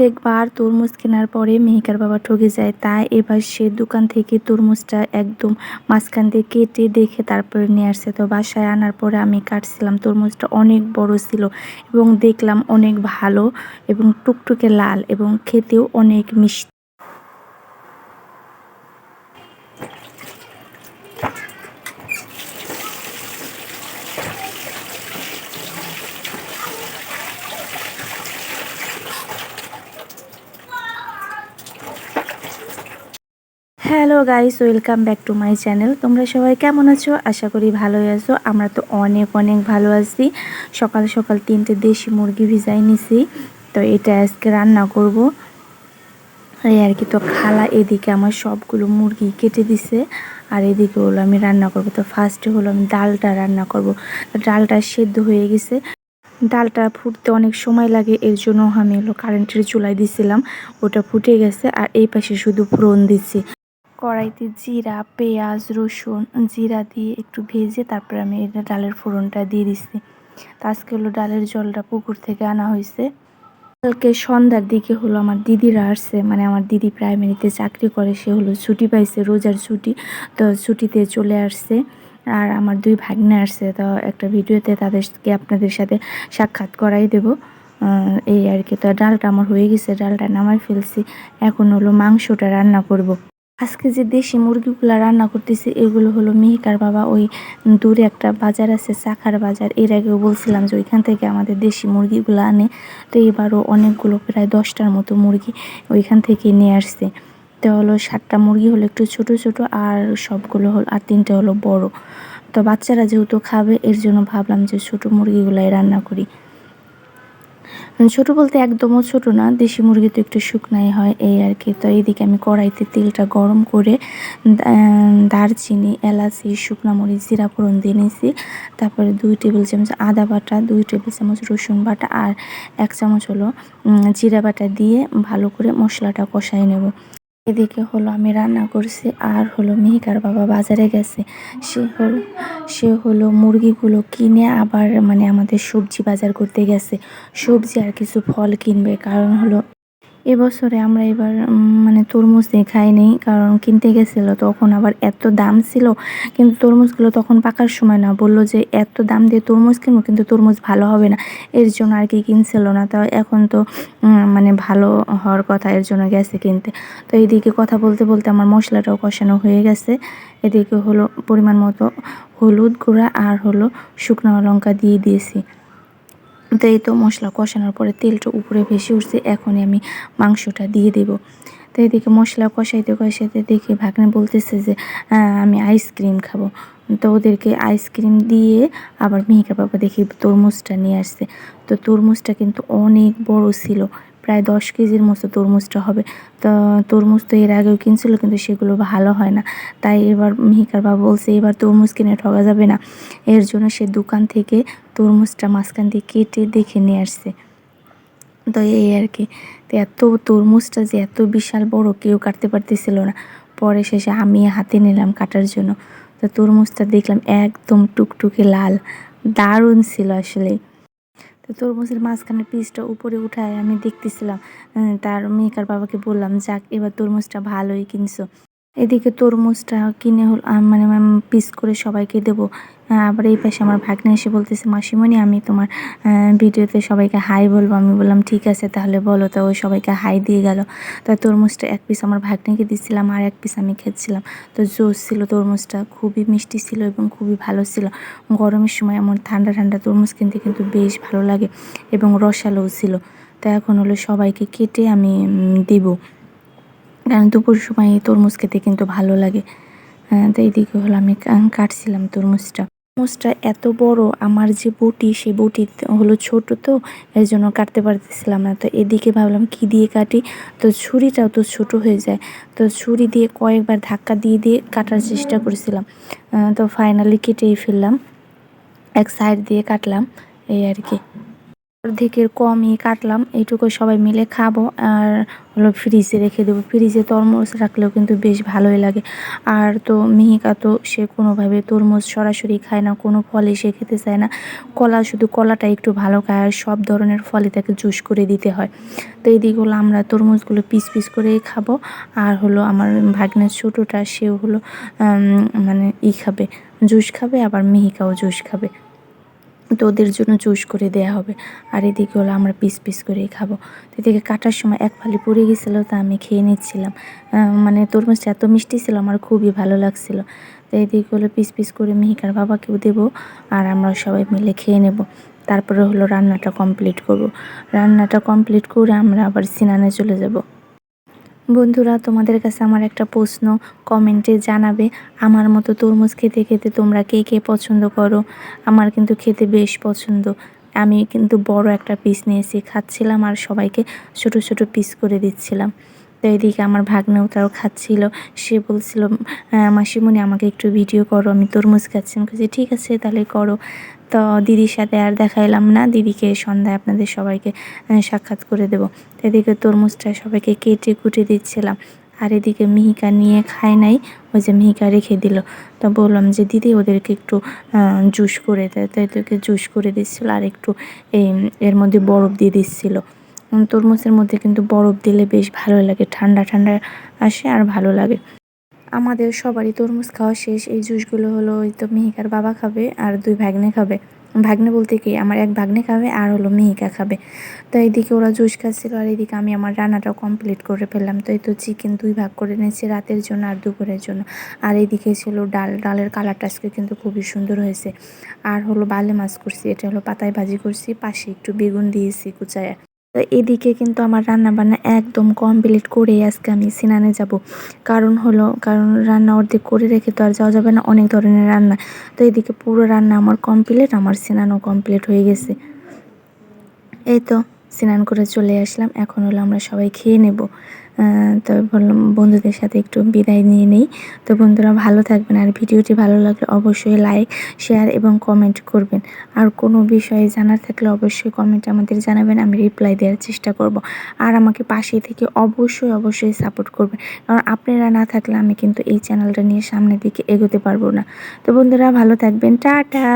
প্রত্যেকবার তরমুজ কেনার পরে মেহিকার বাবা ঠকে যায়। তাই এবার সে দোকান থেকে তরমুজটা একদম মাঝখান দিয়ে কেটে দেখে তারপরে নিয়ে আসছে তো বাসায় আনার পরে আমি কাটছিলাম। তরমুজটা অনেক বড় ছিল এবং দেখলাম অনেক ভালো এবং টুকটুকে লাল এবং খেতেও অনেক মিষ্টি। Hello guys, welcome back to my channel. তোমরা সবাই কেমন আছো? আশা করি ভালোই আছো। আমরা তো অনেক অনেক ভালো আছি। সকাল সকাল তিনটে দেশি মুরগি ভিজাই নিছি। তো এটা আজকে রান্না করব। এই আর কি, তো খালা এদিকে আমার সবগুলো মুরগি কেটে দিছে। আর এদিকে হলো আমি রান্না করব। তো ফার্স্টে হলো আমি ডালটা রান্না করব। ডালটা সেদ্ধ হয়ে গেছে। ডালটা ফুটতে অনেক সময় লাগে, এর জন্য আমি হলো কারেন্টের চুলাই দিছিলাম। ওটা ফুটে গেছে আর এই পাশে শুধু ফোড়ন দিচ্ছি। কড়াইতে জিরা, পেঁয়াজ, রসুন, জিরা দিয়ে একটু ভেজে তারপরে আমি এটা ডালের ফোড়নটা দিয়ে দিচ্ছি। তো আজকে হলো ডালের জলটা পুকুর থেকে আনা হয়েছে। কালকে সন্ধ্যার দিকে হলো আমার দিদিরা আসছে মানে আমার দিদি প্রাইমারিতে চাকরি করে, সে হলো ছুটি পাইছে, রোজার ছুটি। তো ছুটিতে চলে আসছে আর আমার দুই ভাগ্নে আসছে, তো একটা ভিডিওতে তাদেরকে আপনাদের সাথে সাক্ষাৎ করাই দেব। এই আর কি। তো ডালটা আমার হয়ে গেছে, ডালটা নামাই ফেলছি। এখন হলো মাংসটা রান্না করব। আজকে যে দেশি মুরগিগুলো রান্না করতেছি, এগুলো হলো মিহিকার বাবা। ওই দূরে একটা বাজার আছে, চাখার বাজার। এর আগেও বলছিলাম যে ওইখান থেকে আমাদের দেশি মুরগিগুলো আনে। তো এবারও অনেকগুলো, প্রায় দশটার মতো মুরগি ওইখান থেকে নিয়ে আসছে। তো হলো সাতটা মুরগি হলো একটু ছোট ছোট, আর সবগুলো হলো, আর তিনটে হলো বড়। তো বাচ্চারা যেহেতু খাবে, এর জন্য ভাবলাম যে ছোটো মুরগিগুলাই রান্না করি। ছোট বলতে একদমও ছোট না, দেশি মুরগি তো একটু শুকনাই হয় এই আর কি। তো এইদিকে আমি কড়াইতে তেলটা গরম করে দারচিনি, এলাচি, শুকনা মরিচ, জিরা ফোড়ন দিয়ে নিয়েছি। তারপরে দুই টেবিল চামচ আদা বাটা, দুই টেবিল চামচ রসুন বাটা আর এক চামচ হলো জিরা বাটা দিয়ে ভালো করে মশলাটা কষাই নেব। এদিকে হলো আমি রান্না করছি, আর হলো মেহিকার বাবা বাজারে গেছে। সে হলো সে হলো মুরগিগুলো কিনে আবার মানে আমাদের সবজি বাজার করতে গেছে। সবজি আর কিছু ফল কিনবে, কারণ হলো এবছরে আমরা এবার মানে তরমুজ দিয়ে খাইনি, কারণ কিনতে গেছিল, তখন আবার এত দাম ছিল, কিন্তু তরমুজগুলো তখন পাকার সময় না, বলল যে এত দাম দিয়ে তরমুজ কিনবো, কিন্তু তরমুজ ভালো হবে না, এর জন্য আর কি কিনছিল না, তো এখন তো মানে ভালো হওয়ার কথা, এর জন্য গেছে কিনতে। তো এইদিকে কথা বলতে বলতে আমার মশলাটাও কষানো হয়ে গেছে, এদিকে হলো পরিমাণ মতো হলুদ গুঁড়া আর হলো শুকনো লঙ্কা দিয়ে দিয়েছি। তো এই তো মশলা কষানোর পরে তেলটা উপরে ভেসে উঠছে, এখনই আমি মাংসটা দিয়ে দেব। তো এদিকে মশলা কষাইতে কষাইতে দেখে ভাগনে বলতেছে যে আমি আইসক্রিম খাব। তো ওদেরকে আইসক্রিম দিয়ে আবার মেহিকা বাবা দেখি তরমুজটা নিয়ে আসছে। তো তরমুজটা কিন্তু অনেক বড় ছিল। প্রায় দশ কেজির মতো তরমুজটা হবে। তো তরমুজ তো এর আগেও কিনছিল, কিন্তু সেগুলো ভালো হয় না। তাই এবার মিহিকার বাবা বলছে, এবার তরমুজ কিনে ঠকা যাবে না। এর জন্য সে দোকান থেকে তরমুজটা মাঝখান দিয়ে কেটে দেখে নিয়ে আসছে। তো এই আর কি। তো এত তরমুজটা যে এত বিশাল বড়, কেউ কাটতে পারতেছিল না। পরে শেষে আমি হাতে নিলাম কাটার জন্য। তো তরমুজটা দেখলাম একদম টুকটুকে লাল। দারুণ ছিল আসলে। তো তরমুজের মাঝখানের পিসটা উপরে উঠায় আমি দেখতেছিলাম তার মেয়েকার বাবাকে বললাম, যাক, এবার তরমুজটা ভালোই কিনছো। এদিকে তরমুজটা কিনে হল মানে পিস করে সবাইকে দেবো। আবার এই পাশে আমার ভাগ্নে এসে বলতেছে, মাসিমণি, আমি তোমার ভিডিওতে সবাইকে হাই বলব। আমি বললাম, ঠিক আছে, তাহলে বলো। তো ওই সবাইকে হাই দিয়ে গেল। তো তরমুজটা এক পিস আমার ভাগ্নেকে দিচ্ছিলাম আর এক পিস আমি খেয়েছিলাম। তো জোস ছিল তরমুজটা, খুবই মিষ্টি ছিল এবং খুবই ভালো ছিল। গরমের সময় আমার ঠান্ডা ঠান্ডা তরমুজ কিনতে কিন্তু বেশ ভালো লাগে এবং রসালোও ছিল। তো এখন হলো সবাইকে কেটে আমি দেবো। কারণ দুপুর সময় এই তরমুজ খেতে কিন্তু ভালো লাগে। তো এইদিকে হলো আমি কাটছিলাম তরমুজটা। তরমুজটা এত বড়, আমার যে বটি, সেই বটি হলো ছোট তো এর জন্য কাটতে পারতেছিলাম না। তো এদিকে ভাবলাম কি দিয়ে কাটি? তো ছুরিটাও তো ছোট হয়ে যায়। তো ছুরি দিয়ে কয়েকবার ধাক্কা দিয়ে দিয়ে কাটার চেষ্টা করেছিলাম। তো ফাইনালি কেটেই ফেললাম। এক সাইড দিয়ে কাটলাম, এই আর কি। অর্ধেকের কমই কাটলাম, এইটুকু সবাই মিলে খাব আর হলো ফ্রিজে রেখে দেবো। ফ্রিজে তরমুজ রাখলেও কিন্তু বেশ ভালোই লাগে। আর তো মিহিকা তো সে কোনোভাবে তরমুজ সরাসরি খায় না, কোনো ফলই সে খেতে চায় না। কলা শুধু কলাটা একটু ভালো খায় আর সব ধরনের ফলই তাকে জুস করে দিতে হয়। তো এইদিকে হলো আমরা তরমুজগুলো পিস পিস করেই খাব। আর হলো আমার ভাগ্নের ছোটোটা, সেও হলো মানে ই খাবে, জুস খাবে, আবার মিহিকাও জুস খাবে। তো ওদের জন্য জুস করে দেয়া হবে। আর এদিকে হলো আমরা পিস পিস করেই খাব। তো এদিকে কাটার সময় এক ফালি পড়ে গেছিল, তা আমি খেয়ে নিচ্ছিলাম। মানে তরমুজটা এত মিষ্টি ছিল, আমার খুবই ভালো লাগছিল। তো এদিকে হলো পিস পিস করে মিহিকার বাবাকেও দেবো, আর আমরা সবাই মিলে খেয়ে নেব। তারপরে হলো রান্নাটা কমপ্লিট করব। রান্নাটা কমপ্লিট করে আমরা আবার সিনানে চলে যাব। বন্ধুরা, তোমাদের কাছে আমার একটা প্রশ্ন কমেন্টে জানাবে। আমার মতো তরমুজ খেতে খেতে তোমরা কে কে পছন্দ করো? আমার কিন্তু খেতে বেশ পছন্দ। আমি কিন্তু বড় একটা পিস নিয়েছি খাচ্ছিলাম আর সবাইকে ছোট ছোট পিস করে দিচ্ছিলাম। তো এদিকে আমার ভাগ্নেও তাও খাচ্ছিল। সে বলছিল মাসিমণি, আমাকে একটু ভিডিও করো, আমি তরমুজ খাচ্ছি। আমি ঠিক আছে, তাহলে করো। তো দিদির সাথে আর দেখাইলাম না। দিদিকে সন্ধ্যায় আপনাদের সবাইকে সাক্ষাৎ করে দেবো। এদিকে তরমুজটা সবাইকে কেটে কুটে দিচ্ছিলাম। আর এদিকে মিহিকা নিয়ে খায় নাই, ওই যে মিহিকা রেখে দিল। তো বললাম যে, দিদি, ওদেরকে একটু জুস করে দেয় তাই তোকে জুস করে দিচ্ছিল আর একটু এই, এর মধ্যে বরফ দিয়ে দিচ্ছিল। তরমুজের মধ্যে কিন্তু বরফ দিলে বেশ ভালো লাগে। ঠান্ডা ঠান্ডা আসে আর ভালো লাগে। আমাদের সবারই তরমুজ খাওয়া শেষ। এই জুসগুলো হলো ওই তো মেহিকার বাবা খাবে আর দুই ভাগ্নে খাবে। ভাগ্নে বলতে কি, আমার এক ভাগ্নে খাবে আর হলো মেহিকা খাবে। তো এইদিকে ওরা জুস খাচ্ছিলো আর এইদিকে আমি আমার রান্নাটাও কমপ্লিট করে ফেললাম। তো এই তো চিকেন দুই ভাগ করে নিয়েছি রাতের জন্য আর দুপুরের জন্য। আর এইদিকে ছিল ডাল। ডালের কালারটা আজকে কিন্তু খুবই সুন্দর হয়েছে। আর হলো বালে মাছ করছি, এটা হলো পাতায় ভাজি করছি, পাশে একটু বেগুন দিয়েছি কুচায়। এদিকে কিন্তু আমার রান্না বান্না একদম কমপ্লিট করে আজকে আমি সিনানে যাব। কারণ হলো, কারণ রান্না অর্ধেক করে রেখে তো আর যাওয়া যাবে না, অনেক ধরনের রান্না। তো এদিকে পুরো রান্না আমার কমপ্লিট আমার সিনানও কমপ্লিট হয়ে গেছে। এই তো। স্নান করে চলে আসলাম। এখন হলো আমরা সবাই খেয়ে নেব। তো বললাম বন্ধুদের সাথে একটু বিদায় নিয়ে নেই। তো বন্ধুরা ভালো থাকবেন আর ভিডিওটি ভালো লাগলে অবশ্যই লাইক, শেয়ার এবং কমেন্ট করবেন। আর কোনো বিষয়ে জানার থাকলে অবশ্যই কমেন্ট আমাদের জানাবেন, আমি রিপ্লাই দেওয়ার চেষ্টা করব। আর আমাকে পাশে থেকে অবশ্যই অবশ্যই সাপোর্ট করবেন। কারণ আপনারা না থাকলে আমি কিন্তু এই চ্যানেলটা নিয়ে সামনের দিকে এগোতে পারব না। তো বন্ধুরা ভালো থাকবেন। টাটা!